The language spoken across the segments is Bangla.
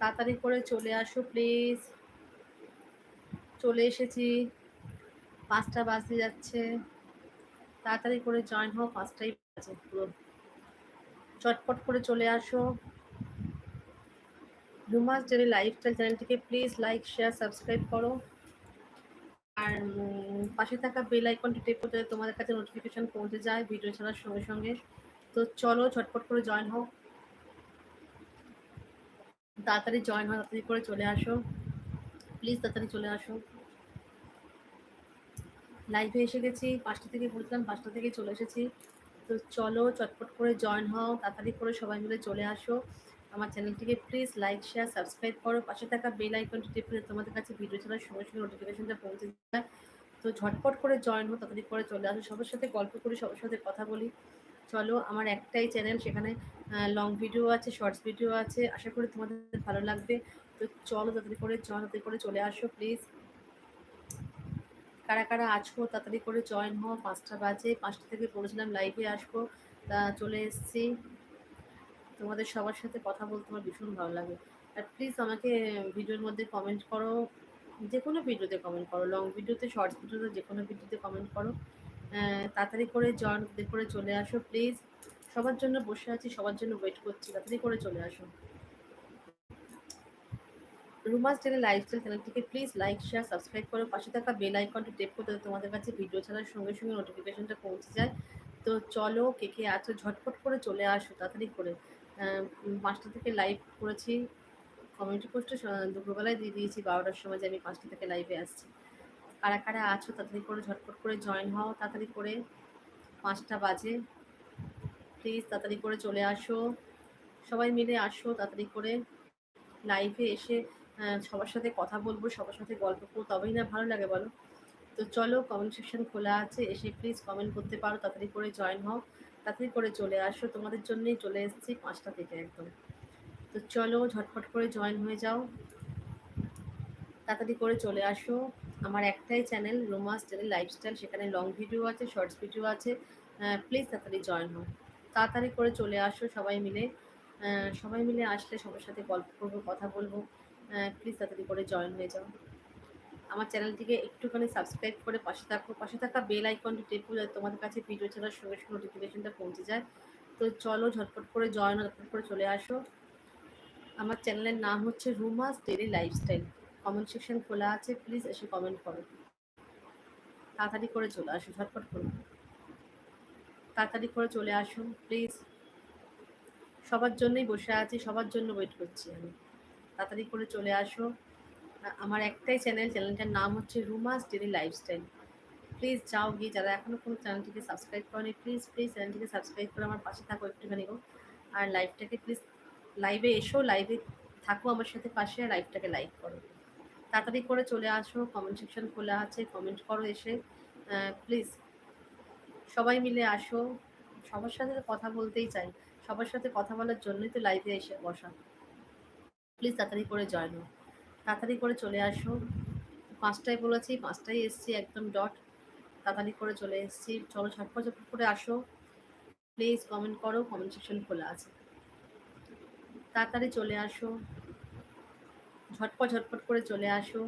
তাড়াতাড়ি করে চলে আসো প্লিজ চলে এসেছি। পাঁচটা বাজতে যাচ্ছে। তাড়াতাড়ি করে জয়েন হও, পাঁচটাই বাজে পুরো। চটপট করে চলে আসো। রুমাস ডেলি লাইফস্টাইল চ্যানেলটিকে প্লিজ লাইক শেয়ার সাবস্ক্রাইব করো। আর পাশে থাকা বেল আইকনটি টেপ করতে তোমাদের কাছে নোটিফিকেশন পৌঁছে যায় ভিডিও ছাড়ার সঙ্গে সঙ্গে। তো চলো ঝটপট করে জয়েন হও। তাড়াতাড়ি জয়েন হও তাড়াতাড়ি করে চলে আসো। প্লিজ তাড়াতাড়ি চলে আসো। লাইভে এসে গেছি, পাঁচটা থেকে বলছিলাম পাঁচটা থেকে চলে এসেছি। তো চলো, চটপট করে জয়েন হও, তাড়াতাড়ি করে সবাই মিলে চলে আসো। আমার চ্যানেলটিকে প্লিজ লাইক শেয়ার সাবস্ক্রাইব করো। পাশে থাকা বেল আইকনটি টিপে তোমাদের কাছে ভিডিও ছাড়ার সঙ্গে সঙ্গে নোটিফিকেশনটা পৌঁছে যায়। তো ঝটপট করে জয়েন হো তাড়াতাড়ি করে চলে আসো। সবার সাথে গল্প করি, সবার সাথে কথা বলি। চলো, আমার একটাই চ্যানেল সেখানে লং ভিডিও আছে শর্টস ভিডিও আছে, আশা করি তোমাদের ভালো লাগবে। তো চলো, তাড়াতাড়ি করে তাড়াতাড়ি করে চলে আসো প্লিজ কারা কারা আছো, তাড়াতাড়ি করে জয়েন হও, পাঁচটা বাজে, পাঁচটা থেকে বলেছিলাম লাইভে আসব, তা চলে এসেছি। তোমাদের সবার সাথে কথা বলতে আমার ভীষণ ভালো লাগে। আর প্লিজ আমাকে ভিডিওর মধ্যে কমেন্ট করো যে কোনো ভিডিওতে কমেন্ট করো লং ভিডিওতে শর্টস ভিডিওতে যে কোনো ভিডিওতে কমেন্ট করো। তাড়াতাড়ি করে জয়েন করে চলে আসো প্লিজ সবার জন্য বসে আছি, সবার জন্য ওয়েট করছি। তাড়াতাড়ি করে চলে আসো। রুমাস টেনে লাইফস্টাইল চ্যানেলটিকে প্লিজ লাইক শেয়ার সাবস্ক্রাইব করো। পাশে থাকা বেল আইকনটি টেপ করতে তোমাদের কাছে ভিডিও ছাড়ার সঙ্গে সঙ্গে নোটিফিকেশনটা পৌঁছে যায়। তো চলো, কে কে আছো, ঝটপট করে চলে আসো তাড়াতাড়ি করে। পাঁচটা থেকে লাইভ করেছি। কমিউনিটি পোস্টে দুপুরবেলায় দিয়ে দিয়েছি, বারোটার সময় যে আমি পাঁচটা থেকে লাইভে আসছি। কারা কারা আছো তাড়াতাড়ি করে ঝটপট করে জয়েন হও, তাড়াতাড়ি করে পাঁচটা বাজে। প্লিজ তাড়াতাড়ি করে চলে আসো। সবাই মিলে আসো, তাড়াতাড়ি করে লাইভে এসে সবার সাথে কথা বলব, সবার সাথে গল্প করব, তবেই না ভালো লাগে বলো। তো চলো কমেন্ট সেকশন খোলা আছে, এসে প্লিজ কমেন্ট করতে পারো, তাড়াতাড়ি করে জয়েন হও, তাড়াতাড়ি করে চলে আসো। তোমাদের জন্যই চলে এসেছি পাঁচটা থেকে একদম। তো চলো ঝটফট করে জয়েন হয়ে যাও। তাড়াতাড়ি করে চলে আসো। আমার একটাই চ্যানেল রোমাস চ্যানেল লাইফস্টাইল সেখানে লং ভিডিও আছে শর্টস ভিডিও আছে। প্লিজ তাড়াতাড়ি জয়েন হও। তাড়াতাড়ি করে চলে আসো সবাই মিলে। সবাই মিলে আসলে সবার সাথে গল্প করব, কথা বলব। প্লিজ তাড়াতাড়ি করে জয়েন হয়ে যাও। আমার চ্যানেলটিকে একটুখানি সাবস্ক্রাইব করে পাশে থাকো। পাশে থাকা বেল আইকনটি টেপ করে তোমাদের কাছে ভিডিও ছাড়ার সঙ্গে সঙ্গে নোটিফিকেশনটা পৌঁছে যায়। তো চলো ঝটপট করে জয়েন ঝটপট করে চলে আসো। আমার চ্যানেলের নাম হচ্ছে Ruma's daily lifestyle comment section খোলা আছে প্লিজ এসে কমেন্ট করো। তাড়াতাড়ি করে চলে আসো, ঝটপট করে। তাড়াতাড়ি করে চলে আসুন প্লিজ সবার জন্যই বসে আছি, সবার জন্য ওয়েট করছি আমি। তাড়াতাড়ি করে চলে আসো। আমার একটাই চ্যানেল চ্যানেলটার নাম হচ্ছে রুমাস ডেলি লাইফস্টাইল। প্লিজ যাও গিয়ে, যারা এখনও কোনো চ্যানেলটিকে সাবস্ক্রাইব করেনি প্লিজ প্লিজ চ্যানেলটিকে সাবস্ক্রাইব করে আমার পাশে থাকো একটুখানি গো। আর লাইভটাকে প্লিজ লাইভে এসো লাইভে থাকো আমার সাথে পাশে, আর লাইভটাকে লাইক করো। তাড়াতাড়ি করে চলে আসো কমেন্ট সেকশন খোলা আছে কমেন্ট করো এসে। প্লিজ সবাই মিলে আসো। সবার সাথে কথা বলতেই চাই। সবার সাথে কথা বলার জন্যই তো লাইভে এসে বসা। প্লিজ তাড়াতাড়ি করে জয়েন হো তাড়াতাড়ি করে চলে আসো। পাঁচটায় বলেছি, পাঁচটায় এসছি একদম ডট তাড়াতাড়ি করে চলে এসছি। চলো ছটফট ছটফট করে আসো। প্লিজ কমেন্ট করো কমেন্ট সেকশন খোলা আছে। তাড়াতাড়ি চলে আসো। ঝটপট ঝটপট করে চলে আসো।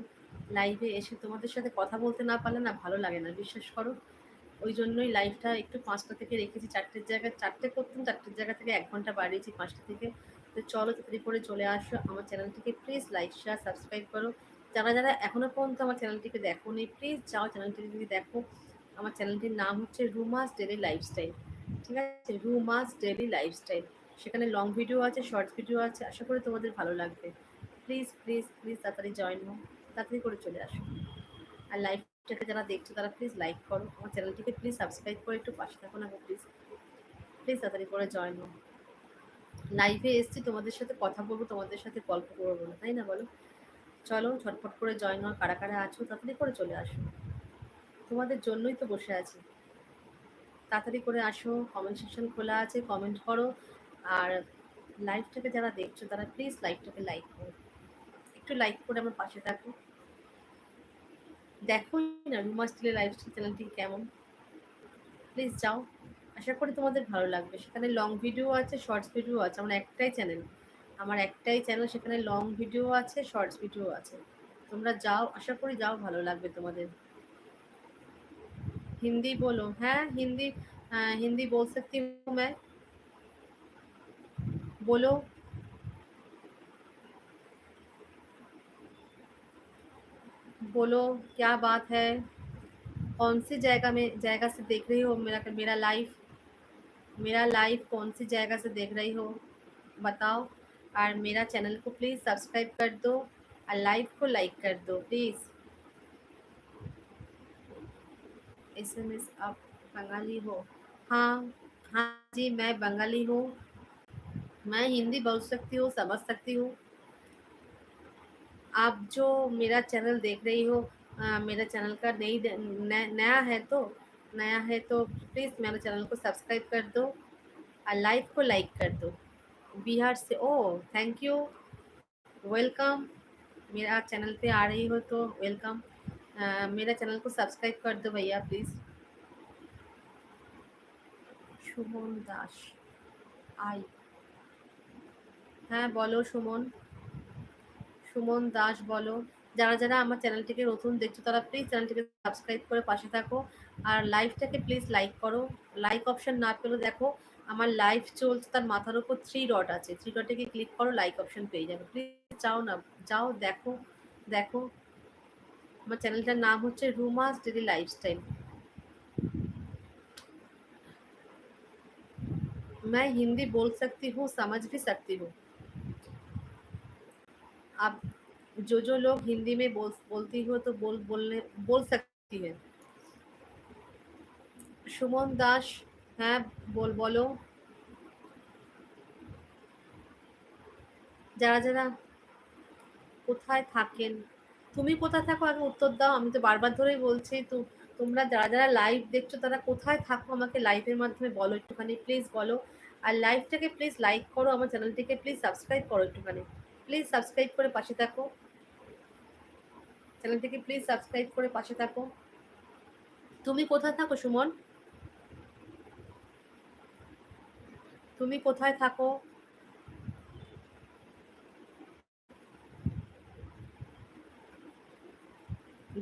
লাইভে এসে তোমাদের সাথে কথা বলতে না পারলে না ভালো লাগে না, বিশ্বাস করো। ওই জন্যই লাইভটা একটু পাঁচটা থেকে রেখেছি, চারটের জায়গায়, চারটে করতাম চারটের জায়গা থেকে এক ঘণ্টা বাড়িয়েছি পাঁচটা থেকে। তো চলো তাড়াতাড়ি করে চলে আসো আমার চ্যানেলটিকে প্লিজ লাইক শেয়ার সাবস্ক্রাইব করো। যারা যারা এখনও পর্যন্ত আমার চ্যানেলটিকে দেখো নি প্লিজ যাও চ্যানেলটিকে যদি দেখো। আমার চ্যানেলটির নাম হচ্ছে রুমাস ডেলি লাইফস্টাইল ঠিক আছে? রুমাস ডেলি লাইফস্টাইল সেখানে লং ভিডিও আছে শর্ট ভিডিও আছে, আশা করি তোমাদের ভালো লাগবে। প্লিজ প্লিজ প্লিজ তাড়াতাড়ি জয়েন হো তাড়াতাড়ি করে চলে আসো। আর লাইভটাকে যারা দেখছ, তারা প্লিজ লাইক করো। আমার চ্যানেলটিকে প্লিজ সাবস্ক্রাইব করে একটু পাশে থাকো না প্লিজ প্লিজ তাড়াতাড়ি করে জয়েন হো লাইভে এসছি, তোমাদের সাথে কথা বলব, তোমাদের সাথে গল্প করব না, তাই না বলো? চলো, ঝটপট করে জয়েন হওয়া কারা কারা আছো, তাড়াতাড়ি করে চলে আসো। তোমাদের জন্যই তো বসে আছি। তাড়াতাড়ি করে আসো কমেন্ট সেকশন খোলা আছে কমেন্ট করো। আর লাইভটাকে যারা দেখছ, তারা প্লিজ লাইভটাকে লাইক করো। একটু লাইক করে আমার পাশে থাকো দেখো না রুমা স্টিলের লাইফস্টাইল চ্যানেলটি কেমন প্লিজ যাও আশা করি তোমাদের ভালো লাগবে সেখানে লং ভিডিও আছে শর্টস ভিডিও আছে আমার একটাই চ্যানেল আমার একটাই চ্যানেল সেখানে লং ভিডিও আছে শর্টস ভিডিও আছে তোমরা যাও আশা করি যাও ভালো লাগবে তোমাদের হিন্দি বলো হ্যাঁ হিন্দি হিন্দি বল सकती हूँ मैं बोलो बोलो, क्या बात है? कौन सी जगह में जगह से देख रही हो मेरा मेरा लाइफ मेरा लाइफ कौन सी जगह से देख रही हो? बताओ। और मेरा चैनल को प्लीज़ सब्सक्राइब कर दो और लाइव को लाइक कर दो प्लीज़ एस एम एस आप बंगाली हो? हाँ हाँ जी, मैं बंगाली हूँ। मैं हिंदी बोल सकती हूँ, समझ सकती हूँ। आप जो मेरा चैनल देख रही हो आ, मेरा चैनल का नई नया है तो नया है तो प्लीज़ मेरे चैनल को सब्सक्राइब कर दो और लाइव को लाइक कर दो बिहार से ओ थैंक यू वेलकम मेरा चैनल पे आ रही हो तो वेलकम मेरा चैनल को सब्सक्राइब कर दो भैया प्लीज़ সুমন দাস আই হ্যাঁ বলো সুমন সুমন দাস বলো যারা যারা আমার চ্যানেলটিকে নতুন দেখছো তারা প্লিজ চ্যানেলটিকে সাবস্ক্রাইব করে পাশে থাকো আর লাইভটাকে প্লিজ লাইক করো লাইক অপশন না পেলে দেখো আমার লাইভ চলছে তার মাথার উপর থ্রি ডট আছে থ্রি ডটে গিয়ে ক্লিক করো লাইক অপশন পেয়ে যাবে প্লিজ যাও না যাও দেখো দেখো আমার চ্যানেলটার নাম হচ্ছে রুমাস ডেলি লাইফস্টাইল मैं हिंदी बोल सकती हूँ समझ भी सकती हूँ आप जो जो लोग हिंदी में बोल बोलती हो तो बोल बोलने बोल सकती है সুমন দাস হ্যাঁ বল বলো যারা যারা কোথায় থাকেন তুমি কোথায় থাকো আগে উত্তর দাও আমি তো বারবার ধরেই বলছি তো তোমরা যারা যারা লাইভ দেখছো তারা কোথায় থাকো আমাকে লাইভের মাধ্যমে বলো একটুখানি প্লিজ বলো আর লাইভটাকে প্লিজ লাইক করো আমার চ্যানেলটিকে প্লিজ সাবস্ক্রাইব করো একটুখানি প্লিজ সাবস্ক্রাইব করে পাশে থাকো। চ্যানেলটিকে প্লিজ সাবস্ক্রাইব করে পাশে থাকো। তুমি কোথায় থাকো, সুমন? তুমি কোথায় থাকো?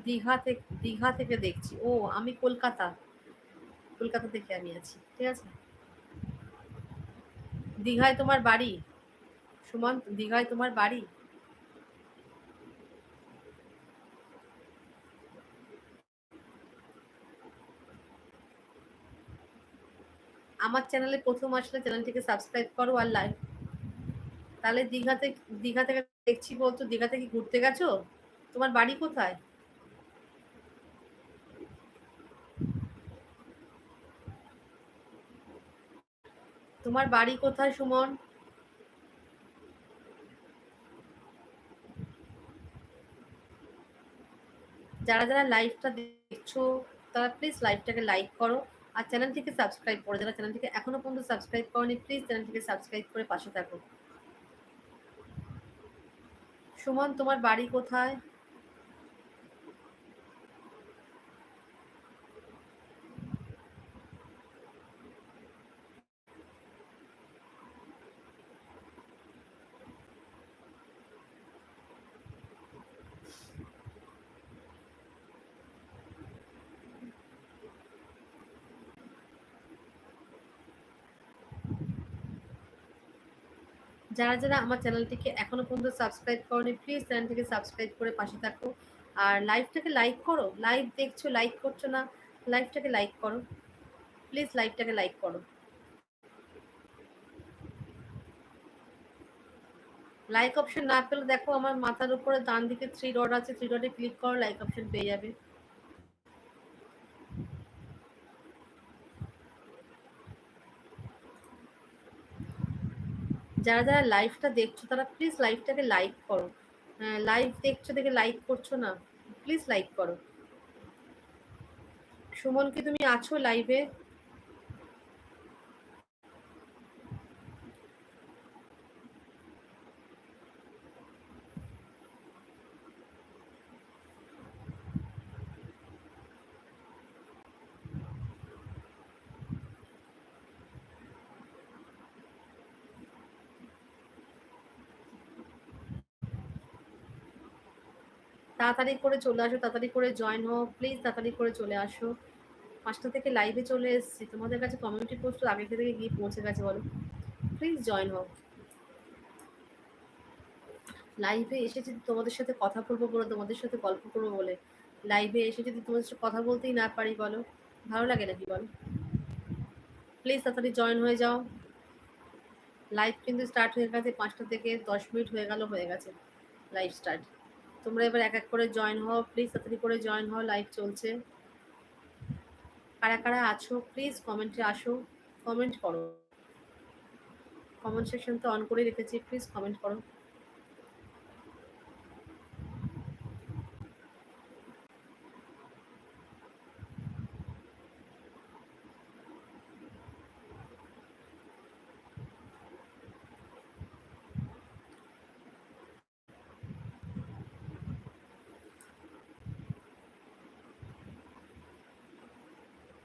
দীঘা থেকে দীঘা থেকে দেখছি। ও, আমি কলকাতা। কলকাতা থেকে আমি আছি, ঠিক আছে? দীঘায় তোমার বাড়ি? সুমন, দীঘায় তোমার বাড়ি? আমার চ্যানেলে প্রথম আসলে চ্যানেলটিকে সাবস্ক্রাইব করো আর লাইক তাহলে দীঘাতে দীঘা থেকে দেখছি বলতো, দীঘা থেকে ঘুরতে গেছো? তোমার বাড়ি কোথায়? তোমার বাড়ি কোথায়, সুমন? যারা যারা লাইভটা দেখছ, তারা প্লিজ লাইভটাকে লাইক করো আর চ্যানেলটিকে সাবস্ক্রাইব করো। যারা চ্যানেলটিকে এখনও পর্যন্ত সাবস্ক্রাইব করনি প্লিজ চ্যানেলটিকে সাবস্ক্রাইব করে পাশে থাকো। সুমন, তোমার বাড়ি কোথায়? যারা যারা আমার চ্যানেলটিকে এখনও পর্যন্ত সাবস্ক্রাইব করনি প্লিজ চ্যানেলটিকে সাবস্ক্রাইব করে পাশে থাকো। আর লাইভটাকে লাইক করো। লাইভ দেখছ লাইক করছ না লাইভটাকে লাইক করো। প্লিজ লাইভটাকে লাইক করো। লাইক অপশন না পেলে দেখো আমার মাথার উপরে ডান দিকে থ্রি ডট আছে থ্রি ডটে ক্লিক করো লাইক অপশন পেয়ে যাবে। যারা যারা লাইভটা দেখছ, তারা প্লিজ লাইভটাকে লাইক করো। লাইভ দেখছ দেখে লাইক করছ না প্লিজ লাইক করো। সুমন কি তুমি আছো লাইভে তাড়াতাড়ি করে চলে আসো, তাড়াতাড়ি করে জয়েন হও প্লিজ তাড়াতাড়ি করে চলে আসো। পাঁচটা থেকে লাইভে চলে এসেছি। তোমাদের কাছে কমিউনিটি পোস্ট আগে থেকে গিয়ে পৌঁছে গেছে বলো। প্লিজ জয়েন হও। লাইভে এসে যদি তোমাদের সাথে কথা বলব বলে, তোমাদের সাথে গল্প করব বলে। লাইভে এসে যদি তোমাদের সাথে কথা বলতেই না পারি বলো, ভালো লাগে নাকি বলো? প্লিজ তাড়াতাড়ি জয়েন হয়ে যাও। লাইভ কিন্তু স্টার্ট হয়ে গেছে পাঁচটা থেকে দশ মিনিট হয়ে গেল, হয়ে গেছে। লাইভ স্টার্ট তোমরা এবার এক এক করে জয়েন হও প্লিজ তাড়াতাড়ি করে জয়েন হও লাইভ চলছে। কারা কারা আছো প্লিজ কমেন্টে আসো কমেন্ট করো। কমেন্ট সেকশন তো অন করে রেখেছি প্লিজ কমেন্ট করো।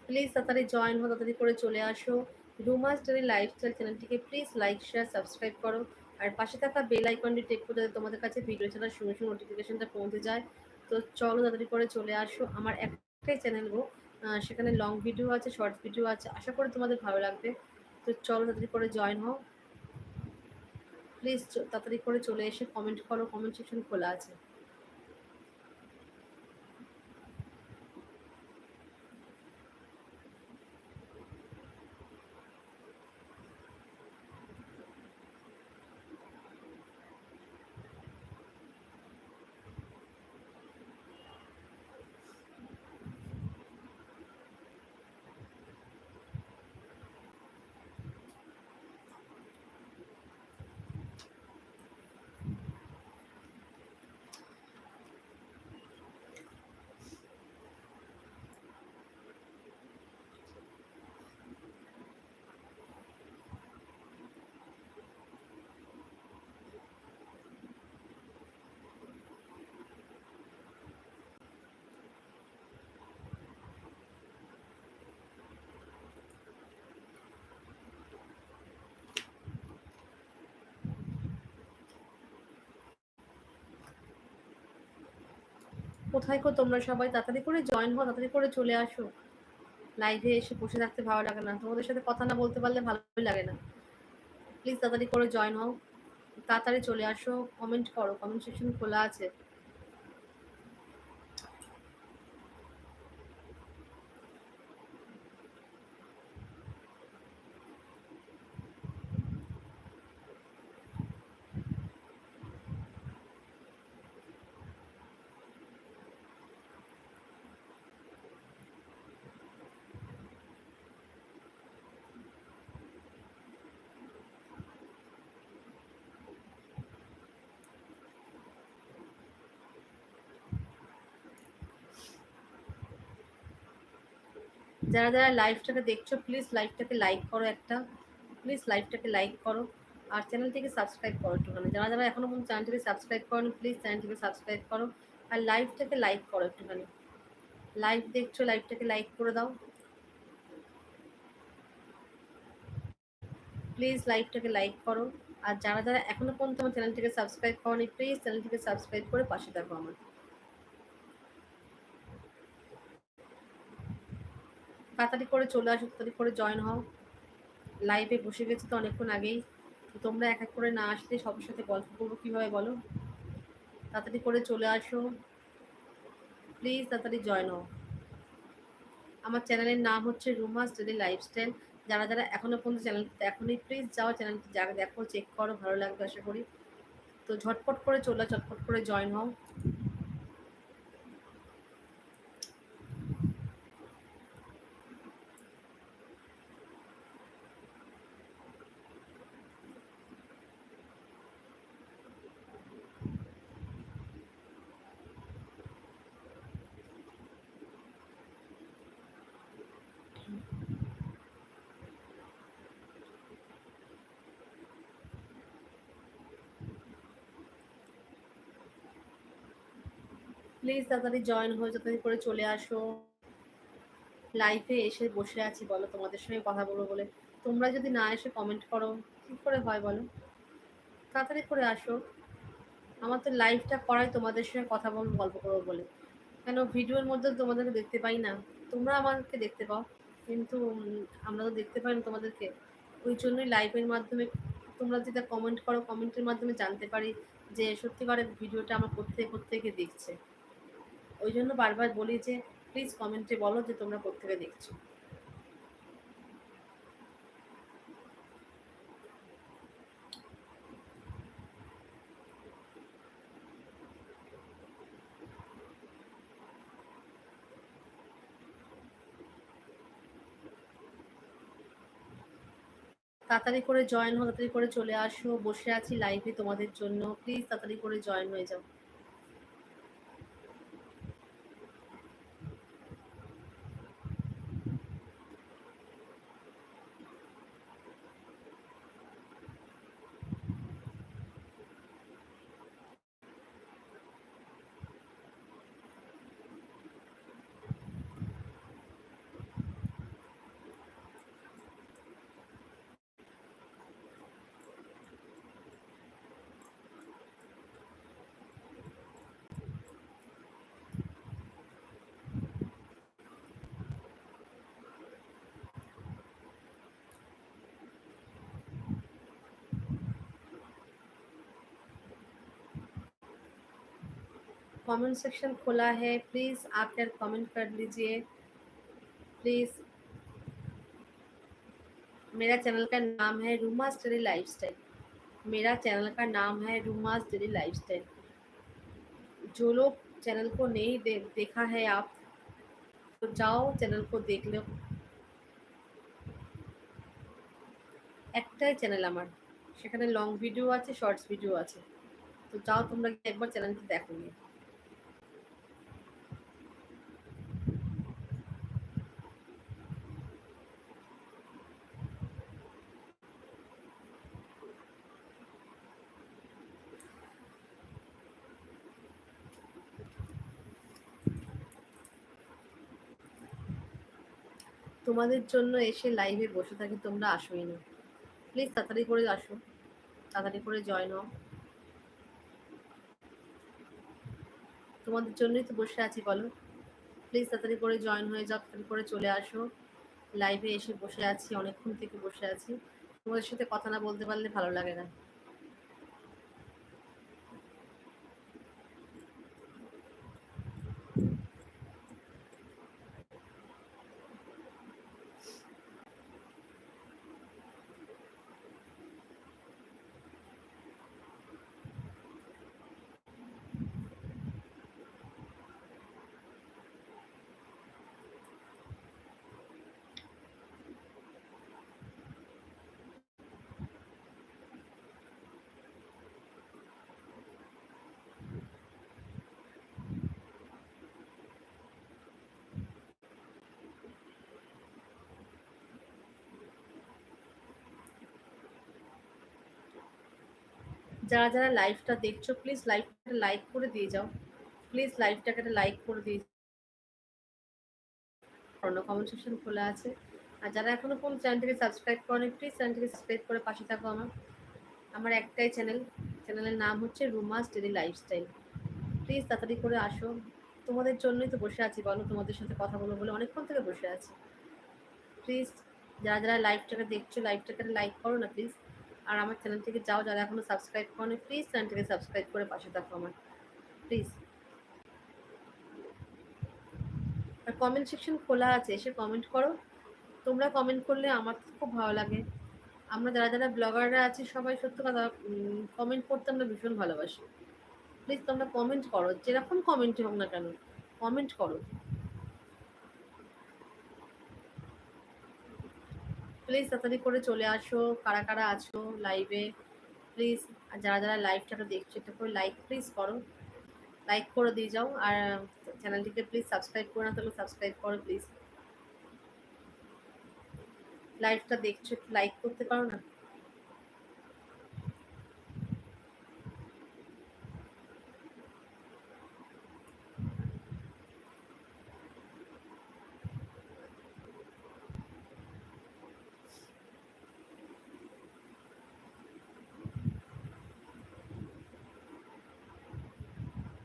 প্লিজ তাড়াতাড়ি জয়েন হো তাড়াতাড়ি করে চলে আসো। রুমাস ডেলি লাইফস্টাইল চ্যানেলটিকে প্লিজ লাইক শেয়ার সাবস্ক্রাইব করো। আর পাশে থাকা বেল আইকনটি টেক করে, যাতে তোমাদের কাছে ভিডিও ছাড়ার সঙ্গে সঙ্গে নোটিফিকেশনটা পৌঁছে যায়। তো চলো তাড়াতাড়ি করে চলে আসো। আমার একটাই চ্যানেল গো সেখানে লং ভিডিও আছে শর্ট ভিডিও আছে। আশা করি তোমাদের ভালো লাগবে। তো চলো তাড়াতাড়ি করে জয়েন হও। প্লিজ তাড়াতাড়ি করে চলে এসে কমেন্ট করো কমেন্ট সেকশন খোলা আছে। কোথায় কো তোমরা সবাই তাড়াতাড়ি করে জয়েন হও, তাড়াতাড়ি করে চলে আসো। লাইভে এসে বসে থাকতে ভালো লাগে না। তোমাদের সাথে কথা না বলতে পারলে ভালোই লাগে না। প্লিজ তাড়াতাড়ি করে জয়েন হও। তাড়াতাড়ি চলে আসো। কমেন্ট করো। কমেন্ট সেকশন খোলা আছে। যারা যারা লাইভটাকে দেখছ প্লিজ লাইভটাকে লাইক করো একটা। প্লিজ লাইভটাকে লাইক করো। আর চ্যানেলটিকে সাবস্ক্রাইব করো একটুখানি। যারা যারা এখনও পর্যন্ত চ্যানেলটিকে সাবস্ক্রাইব করো প্লিজ চ্যানেলটিকে সাবস্ক্রাইব করো। আর লাইভটাকে লাইক করো একটুখানি। লাইভ দেখছ লাইভটাকে লাইক করে দাও। প্লিজ লাইভটাকে লাইক করো। আর যারা যারা এখনও পর্যন্ত আমার চ্যানেলটিকে সাবস্ক্রাইব করনি প্লিজ চ্যানেলটিকে সাবস্ক্রাইব করে পাশে থাকো আমার। তাড়াতাড়ি করে চলে আসো, তাড়াতাড়ি করে জয়েন হও। লাইভে বসে গেছি তো অনেকক্ষণ আগেই। তোমরা এক এক করে না আসলে সবার সাথে গল্প করব কীভাবে বলো? তাড়াতাড়ি করে চলে আসো। প্লিজ তাড়াতাড়ি জয়েন হও। আমার চ্যানেলের নাম হচ্ছে রুমাস ডেলি লাইফস্টাইল। যারা যারা এখনও পর্যন্ত চ্যানেল এখনই প্লিজ যাও চ্যানেলটি যা দেখো চেক করো, ভালো লাগবে আশা করি। তো ঝটপট করে চলে, ঝটপট করে জয়েন হও। প্লিজ তাড়াতাড়ি জয়েন হয়ে তাড়াতাড়ি করে চলে আসো। লাইফে এসে বসে আছি, বলো তোমাদের সঙ্গে কথা বলব বলে। তোমরা যদি না এসে কমেন্ট করো, কী করে হয় বলো? তাড়াতাড়ি করে আসো। আমার তো লাইভটা করাই তোমাদের সঙ্গে কথা বলব গল্প করব বলে। কেন ভিডিওর মধ্যে তোমাদেরকে দেখতে পাই না। তোমরা আমাকে দেখতে পাও, কিন্তু আমরা তো দেখতে পাই না তোমাদেরকে। ওই জন্যই লাইভের মাধ্যমে তোমরা যেটা কমেন্ট করো কমেন্টের মাধ্যমে জানতে পারি যে সত্যিকারের ভিডিওটা আমার প্রত্যেক প্রত্যেকে দেখছে। ওই জন্য বারবার বলি যে প্লিজ কমেন্টে বলো যে তোমরা প্রত্যেকে দেখছ। তাড়াতাড়ি করে জয়েন হো তাড়াতাড়ি করে চলে আসো, বসে আছি লাইভে তোমাদের জন্য। প্লিজ তাড়াতাড়ি করে জয়েন হয়ে যাও। कमेंट सेक्शन खोला है प्लीज़ आप यार कमेंट कर लीजिए प्लीज़ मेरा चैनल का नाम है रूमास डेली लाइफस्टाइल मेरा चैनल का नाम है रूमास डेली लाइफस्टाइल जो लोग चैनल को नहीं दे, देखा है आप तो जाओ चैनल को देख लो একটাই চ্যানেল আমার সেখানে লং ভিডিও আছে শর্টস ভিডিও আছে তো যাও তোমরা একবার চ্যানেলটি দেখো নিয়ে তোমাদের জন্য এসে লাইভে বসে থাকি, তোমরা আসোই না। প্লিজ তাড়াতাড়ি করে আসো। তাড়াতাড়ি করে জয়েন হও। তোমাদের জন্যই তো বসে আছি, বলো। প্লিজ তাড়াতাড়ি করে জয়েন হয়ে যাও, তাড়াতাড়ি করে চলে আসো। লাইভে এসে বসে আছি, অনেকক্ষণ থেকে বসে আছি। তোমাদের সাথে কথা না বলতে পারলে ভালো লাগে না। যারা যারা লাইভটা দেখছ প্লিজ লাইভটা লাইক করে দিয়ে যাও। প্লিজ লাইভটাকে একটা লাইক করে দিয়ে অন্য কমেন্ট সেকশন খোলা আছে। আর যারা এখনও কোন চ্যানেলটিকে সাবস্ক্রাইব করেনি প্লিজ চ্যানেলটিকে সাবস্ক্রাইব করে পাশে থাকো আমার। আমার একটাই চ্যানেল চ্যানেলের নাম হচ্ছে রুমাস ডেলি লাইফস্টাইল প্লিজ তাড়াতাড়ি করে আসো। তোমাদের জন্যই তো বসে আছি, বলো তোমাদের সাথে কথা বলব বলে অনেকক্ষণ থেকে বসে আছি। প্লিজ যারা যারা লাইভটাকে দেখছ লাইভটাকে লাইক করো না প্লিজ আর আমার চ্যানেল থেকে যাও, যারা এখনও সাবস্ক্রাইব করো প্লিজ চ্যানেলটাকে সাবস্ক্রাইব করে পাশে থাকো আমার। প্লিজ আর কমেন্ট সেকশন খোলা আছে, এসে কমেন্ট করো। তোমরা কমেন্ট করলে আমার খুব ভালো লাগে। আমরা যারা যারা ব্লগাররা আছি, সবাই সত্য কথা কমেন্ট করতে আমরা ভীষণ ভালোবাসি। প্লিজ তোমরা কমেন্ট করো, যেরকম কমেন্ট হোক না কেন কমেন্ট করো। প্লিজ তাড়াতাড়ি করে চলে আসো, কারা কারা আছো লাইভে প্লিজ যারা যারা লাইভটাকে দেখছ এটা করে লাইক প্লিজ করো। লাইক করে দিয়ে যাও, আর চ্যানেলটিকে প্লিজ সাবস্ক্রাইব করে না তাহলে সাবস্ক্রাইব করো প্লিজ লাইভটা দেখছ লাইক করতে পারো না?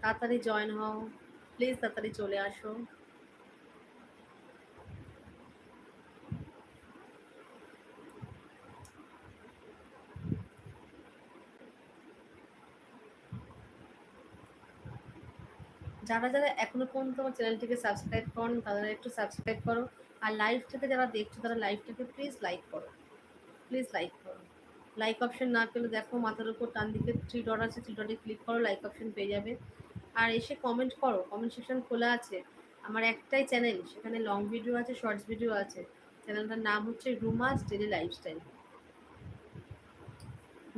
তাড়াতাড়ি জয়েন হও। প্লিজ তাড়াতাড়ি চলে আসো। যারা যারা এখনও পর্যন্ত আমার চ্যানেলটিকে সাবস্ক্রাইব করেন তারা একটু সাবস্ক্রাইব করো। আর লাইভটাকে যারা দেখছ, তারা লাইভটাকে প্লিজ লাইক করো। প্লিজ লাইক করো। লাইক অপশন না পেলে দেখো, মাথার উপর টান দিকে থ্রি ডট আছে থ্রি ডটে ক্লিক করো লাইক অপশন পেয়ে যাবে। আর এসে কমেন্ট করো কমেন্ট সেকশন খোলা আছে। আমার একটাই চ্যানেল সেখানে লং ভিডিও আছে শর্টস ভিডিও আছে। চ্যানেলটার নাম হচ্ছে Ruma's daily lifestyle.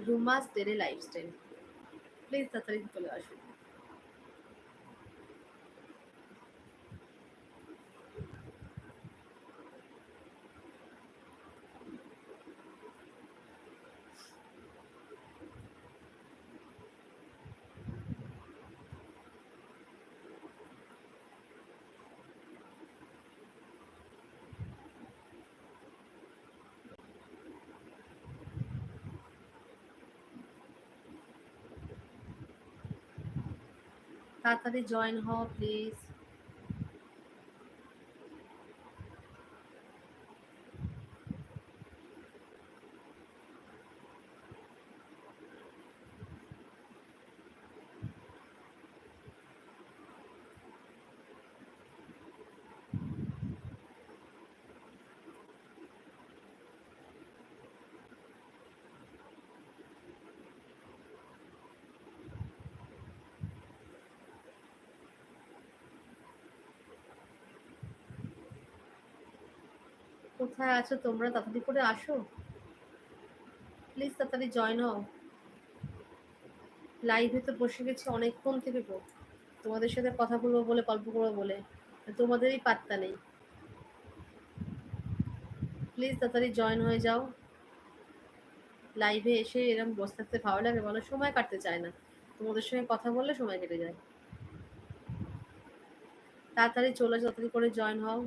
Ruma's daily lifestyle. Please তাড়াতাড়ি চলে আসুন। তাড়াতাড়ি জয়েন হও প্লিজ কোথায় আছো তোমরা? তাড়াতাড়ি করে আসো। প্লিজ তাড়াতাড়ি জয়েন হও। লাইভে তো বসে গেছি অনেকক্ষণ থেকে গো। তোমাদের সাথে কথা বলব বলে, গল্প করব বলে। তোমাদেরই পাত্তা নেই। প্লিজ তাড়াতাড়ি জয়েন হয়ে যাও। লাইভে এসে এরকম বসে থাকতে ভালো লাগে, বলো সময় কাটতে চায় না। তোমাদের সঙ্গে কথা বললে সময় কেটে যায়। তাড়াতাড়ি চলে তাড়াতাড়ি করে জয়েন হও।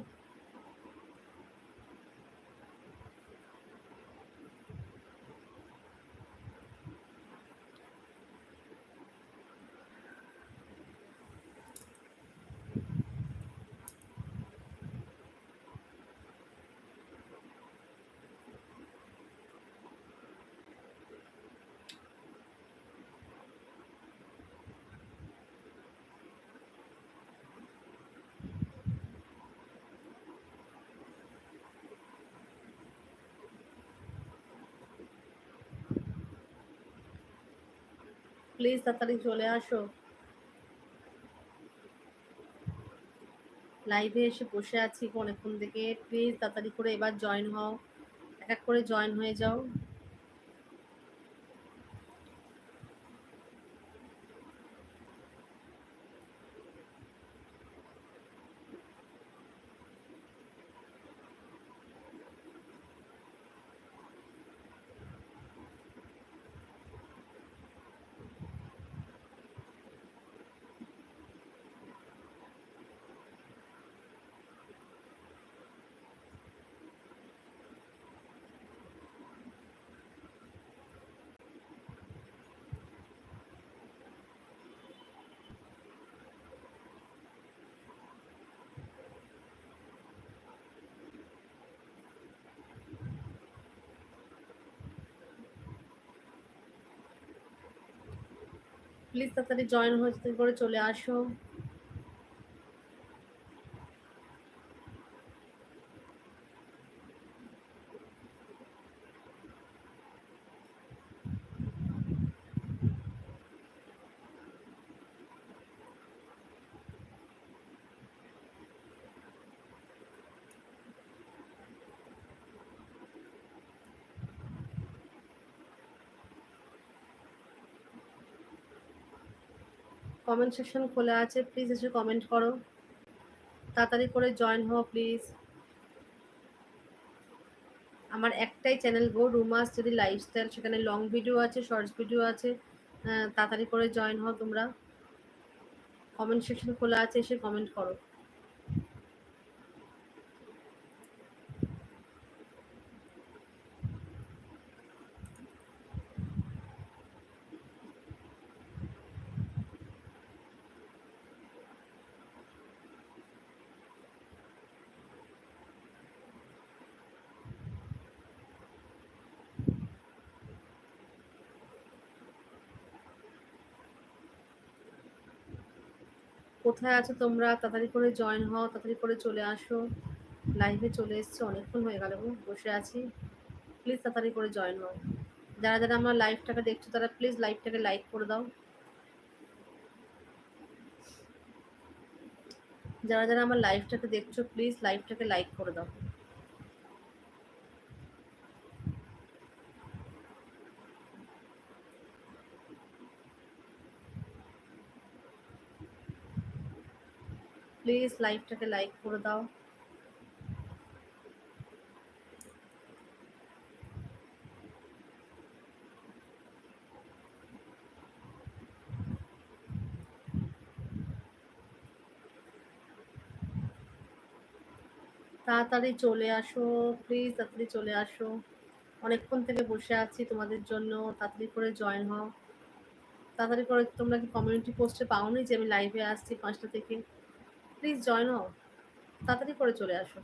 প্লিজ তাড়াতাড়ি চলে আসো। লাইভে এসে বসে আছি অনেকক্ষণ থেকে। প্লিজ তাড়াতাড়ি করে এবার জয়েন হও। এক এক করে জয়েন হয়ে যাও। প্লিজ তাড়াতাড়ি জয়েন হয়ে করে চলে আসো। কমেন্ট সেকশন খোলা আছে প্লিজ এসে কমেন্ট করো। তাড়াতাড়ি করে জয়েন হও প্লিজ আমার একটাই চ্যানেল গো রুমাস যদি লাইফস্টাইল সেখানে লং ভিডিও আছে শর্টস ভিডিও আছে তাড়াতাড়ি করে জয়েন হও তোমরা। কমেন্ট সেকশন খোলা আছে, এসে কমেন্ট করো। কোথায় আছো তোমরা? তাড়াতাড়ি করে জয়েন হও, তাড়াতাড়ি করে চলে আসো। লাইভে চলে এসছো, অনেকক্ষণ হয়ে গেল বসে আছি। প্লিজ তাড়াতাড়ি করে জয়েন হও। যারা যারা আমার লাইভটাকে দেখছ, তারা প্লিজ লাইভটাকে লাইক করে দাও। যারা যারা আমার লাইভটাকে দেখছ প্লিজ লাইভটাকে লাইক করে দাও। প্লিজ লাইভটাকে লাইক করে দাও। তাড়াতাড়ি চলে আসো প্লিজ তাড়াতাড়ি চলে আসো। অনেকক্ষণ থেকে বসে আছি তোমাদের জন্য, তাড়াতাড়ি করে জয়েন হও। তাড়াতাড়ি করে তোমরা কি কমিউনিটি পোস্টে পাওনি যে আমি লাইভে আসছি পাঁচটা থেকে? প্লিজ জয়েন তাড়াতাড়ি করে চলে আসো।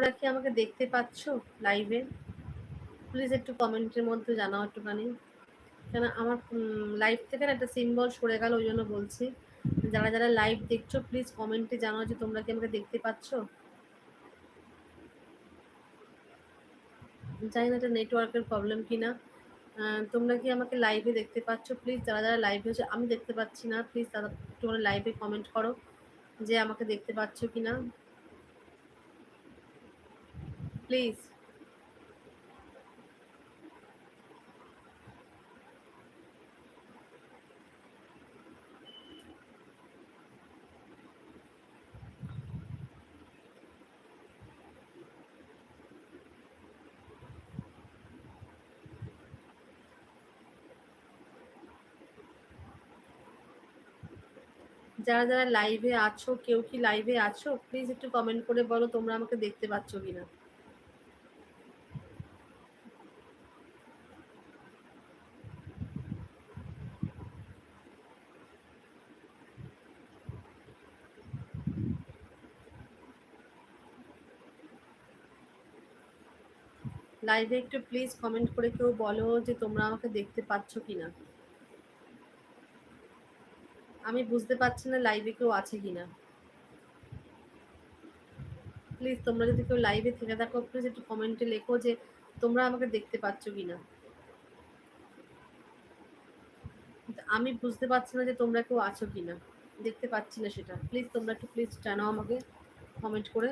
তোমরা কি আমাকে দেখতে পাচ্ছ লাইভে প্লিজ একটু কমেন্টের মধ্যে জানাও একটুখানি। কেন আমার লাইভ থেকে না একটা সিম্বল সরে গেল, ওই জন্য বলছি। যারা যারা লাইভ দেখছ প্লিজ কমেন্টে জানাও যে তোমরা কি আমাকে দেখতে পাচ্ছ। জানি না এটা নেটওয়ার্কের প্রবলেম কি না তোমরা কি আমাকে লাইভে দেখতে পাচ্ছ? প্লিজ যারা যারা লাইভে হচ্ছে আমি দেখতে পাচ্ছি না। প্লিজ তারা একটু লাইভে কমেন্ট করো যে আমাকে দেখতে পাচ্ছ কিনা। প্লিজ যারা যারা লাইভে আছো, কেউ কি লাইভে আছো? প্লিজ একটু কমেন্ট করে বলো, তোমরা আমাকে দেখতে পাচ্ছ কিনা। লাইভে একটু প্লিজ কমেন্ট করে কেউ বলো যে তোমরা আমাকে দেখতে পাচ্ছ কিনা। আমি বুঝতে পারছি না লাইভে কেউ আছে কিনা। প্লিজ তোমরা যদি কেউ লাইভে থেকে থাকো প্লিজ একটু কমেন্টে লেখো যে তোমরা আমাকে দেখতে পাচ্ছ কিনা। আমি বুঝতে পারছি না যে তোমরা কেউ আছো কিনা। দেখতে পাচ্ছি না সেটা। প্লিজ তোমরা একটু প্লিজ জানাও আমাকে কমেন্ট করে।